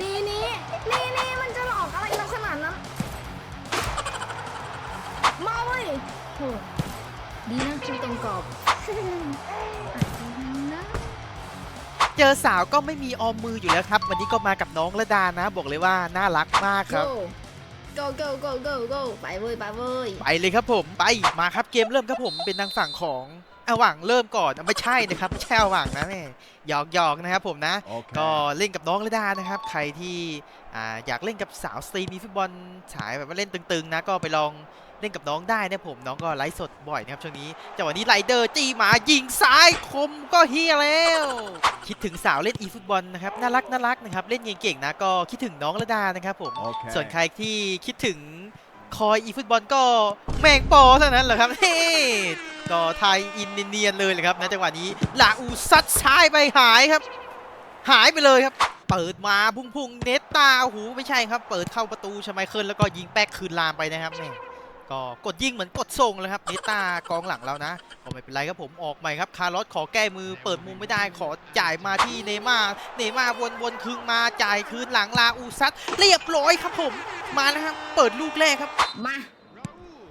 นี่นี่นี่นี่มันจะหลอกอะไรเราขนาดนั้นมาเว้ยโหดีนะคือตรงกรอบอาจจะนะเจอสาวก็ไม่มีออมมืออยู่แล้วครับ วันนี้ก็มากับน้องระดานะ บอกเลยว่าน่ารักมากครับ go go go go go go ไปเว้ยไปเว้ยไปเลยครับผมไปมาครับเกมเริ่มครับผมเป็นทางฝั่งของ อาหว่างเริ่มก่อนอะไม่ใช่นะครับไม่ใช่อาหว่างนะแม่หยอกหยอกนะครับผมนะ Okay. ก็เล่นกับน้องระดานะครับ ใครที่อ่าอยากเล่นกับสาวสตรีมีฟุตบอลฉายแบบว่าเล่นตึงๆนะก็ไปลองเล่นกับน้องได้นะผมน้องก็ไลฟ์สดบ่อยนะครับช่วงนี้แต่วันนี้ไรเดอร์จี้หมายิงซ้ายคมก็เฮียแล้ว คิดถึงสาวเล่นอีฟุตบอลนะครับน่ารักน่ารักนะครับเล่นเก่งๆนะก็คิดถึงน้องระดานะครับผม Okay. ส่วนใครที่คิดถึง คอยอีฟุตบอลก็แมงปอเท่านั้นเหรอครับเฮ้ก็ไทยอินเนียนเลยเลยครับนะจังหวะนี้ลาอูซัดซ้ายไปหายครับ หายไปเลยครับ เปิดมาพุ่งพุ่งๆเนตตาโอ้โหไม่ใช่ครับ เปิดเข้าประตูชไมเคิลแล้วก็ยิงแป๊กคืนลามไปนะครับแม่ ก็กดยิงเหมือนกดส่งเลยครับเนตตากองหลังเรานะก็ไม่เป็นไรครับผมออกใหม่ครับคาร์ลอสขอแก้มือเปิดมุมไม่ได้ขอจ่ายมาที่เนย์ม่าร์เนย์ม่าร์วนวนๆคืนมาจ่ายคืนหลังลาอูซัดเรียบร้อยครับผมมาแล้วครับเปิดลูกแรกครับมา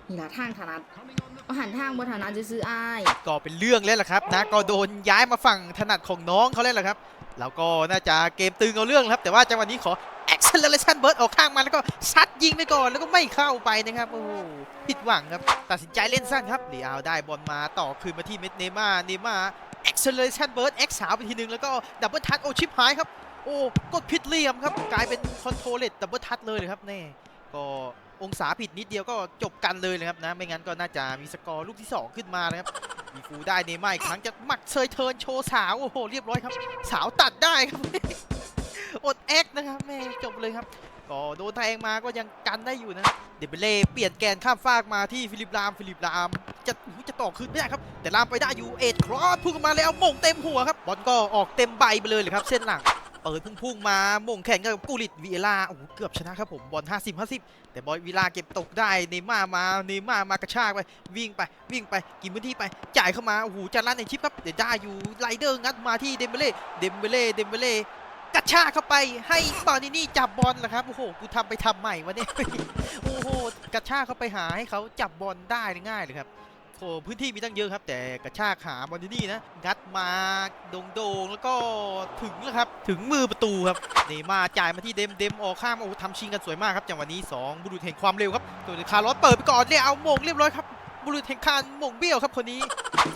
นี่ละทางถนัดเอาหันทางบนถนัดจะซื้ออายก็เป็นเรื่องแล้วล่ะครับนะก็โดนย้ายมาฝั่งถนัดของน้องเขาแล้วล่ะครับแล้วก็น่าจะเกมตึงเอาเรื่องครับ แต่ว่าจังหวะนี้ขอ acceleration burst ออกข้างมาแล้วก็ซัดยิงไปก่อนแล้วก็ไม่เข้าไปนะครับโอ้โหผิดหวังครับตัดสินใจเล่นสั้นครับเดี๋ยวเอาได้บอลมาต่อคืนมาที่เมดเนม่าเนม่า acceleration burst x 3ไปทีนึงแล้วก็ดับเบิลทัชโอชิปหายครับโอ้กดผิดเหลี่ยมครับกลายเป็นคอนโทรเลตดับเบิลทัชเลยเลยครับแน่ก็องศาผิดนิดเดียวก็จบกันเลยเลยครับนะไม่งั้นก็น่าจะมีสกอร์ลูกที่สองขึ้นมานะครับมีฟูได้เนม่าอีกครั้งจะหมักเซยเทิร์นโชว์สาวโอ้โหเรียบร้อยครับ สาวตัดได้ครับอดแอคนะครับ เลยครับ ก็โดนแทงมาก็ยังกันได้อยู่นะ เดบเบเล่เปลี่ยนแกนข้ามฟากมาที่ฟิลิปลาม ฟิลิปลาม จะจะต่อคืนไม่ได้ครับ แต่ลามไปได้อยู่ เอ็ดครอสพุ่งมาแล้วมงเต็มหัวครับ บอลก็ออกเต็มใบไปเลยเลยครับ เส้นหลัง เปิดพุ่งๆมา มงแข่งกับกูริตวีเอล่า โอ้โห เกือบชนะครับผม บอล 50 50 แต่บอยวีลาเก็บตกได้ เนม่ามา เนม่ามากระชากไป วิ่งไป วิ่งไป กินพื้นที่ไป จ่ายเข้ามา โอ้โหจะลั่นในชิปครับ เดี๋ยวได้อยู่ไลเดอร์งัดมาที่เดมเบเล่ เดมเบเล่ เดมเบเล่ กระชากเข้าไปให้บอลนี่จับบอลแหละครับ โอ้โห กูทำไปทำใหม่วะเนี่ย โอ้โห กระชากเข้าไปหาให้เขาจับบอลได้ง่ายเลยครับโอ้พื้นที่มีตั้งเยอะครับ แต่กระชากหาบอลนี่นะงัดมาโด่งๆแล้วก็ถึงแล้วครับ ถึงมือประตูครับ เนย์มาจ่ายมาที่เดมเดมออกข้าม โอ้ทำชิงกันสวยมากครับ จังหวะนี้สองบุรุษแห่งความเร็วครับตัวคาร์ลอสเปิดไปก่อนเรียเอาโมงเรียบร้อยครับ บุรุษแห่งคานหมงเบี้ยวครับคนนี้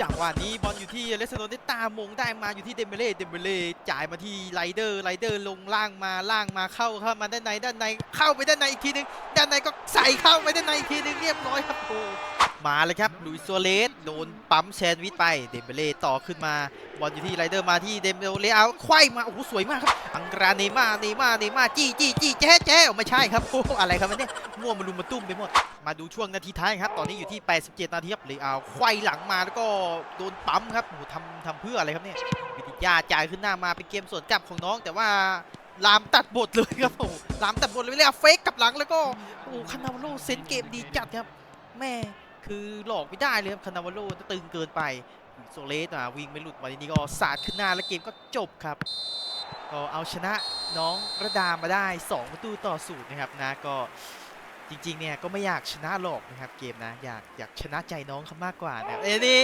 จังหวะนี้บอลอยู่ที่เลสโตนได้ตามมงได้มาอยู่ที่เดมเบเล่เดมเบเล่จ่ายมาที่ไรเดอร์ไรเดอร์ลงล่างมาล่างมาเข้าเข้ามาด้านในด้านในเข้าไปด้านในอีกทีนึงด้านในก็ใส่เข้าไปด้านในอีกทีนึงเรียบร้อยครับโอ้มาเลยครับลุยซัวเรสโดนปั๊มแซนด์วิชไปเดมเบเล่ต่อขึ้นมา บอลอยู่ที่ไรเดอร์มาที่เดมเบเล่เอาไขว้มาโอ้โหสวยมากครับอังกราเนม่าเนม่าเนม่าจี้จี้จี้แจ๊แจ๊ไม่ใช่ครับโอ้โหอะไรครับเนี่ยมั่วมารุมมาตุ้มไปหมดมาดูช่วงนาทีท้ายครับ ตอนนี้อยู่ที่ 87 นาทีครับเลเอาไขว้หลังมาแล้วก็โดนปั๊มครับโอ้โหทำทำเพื่ออะไรครับเนี่ยวิทยาจ่ายขึ้นหน้ามาเป็นเกมสวนกลับของน้อง แต่ว่าลามตัดบทเลยครับโอ้ลามตัดบทเลยไม่เรียเฟกกลับหลังแล้วก็โอ้คานาวาโลเซนเกมดีจัดครับแม่คือหลอกไม่ได้เลยครับคานาวาโลตึงเกินไป โซเลสอะวิ่งไม่หลุดมาทีนี้ก็สาดขึ้นหน้าแล้วเกมก็จบครับ ก็เอาชนะน้องระดามาได้ 2 ประตูต่อศูนย์นะครับนะก็จริงๆ เนี่ยก็ไม่อยากชนะหรอกนะครับเกมนะอยากอยากชนะใจน้องเขามากกว่านะเอ้ยนี่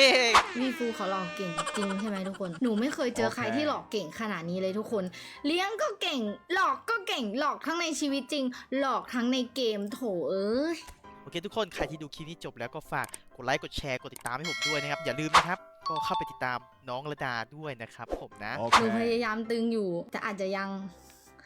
วีฟูเขาหลอกเก่งจริงใช่ไหมทุกคน หนูไม่เคยเจอใครโอเคที่หลอกเก่งขนาดนี้เลยทุกคน เลี้ยงก็เก่ง หลอกก็เก่ง หลอกทั้งในชีวิตจริง หลอกทั้งในเกมโถเอ้ย โอเคทุกคนใครที่ดูคลิปนี้จบแล้วก็ฝากกดไลค์กดแชร์กดติดตามให้ผมด้วยนะครับ อย่าลืมนะครับ ก็เข้าไปติดตามน้องระดาด้วยนะครับผมนะหนูพ Okay. ยายามตึงอยู่ แต่อาจจะยัง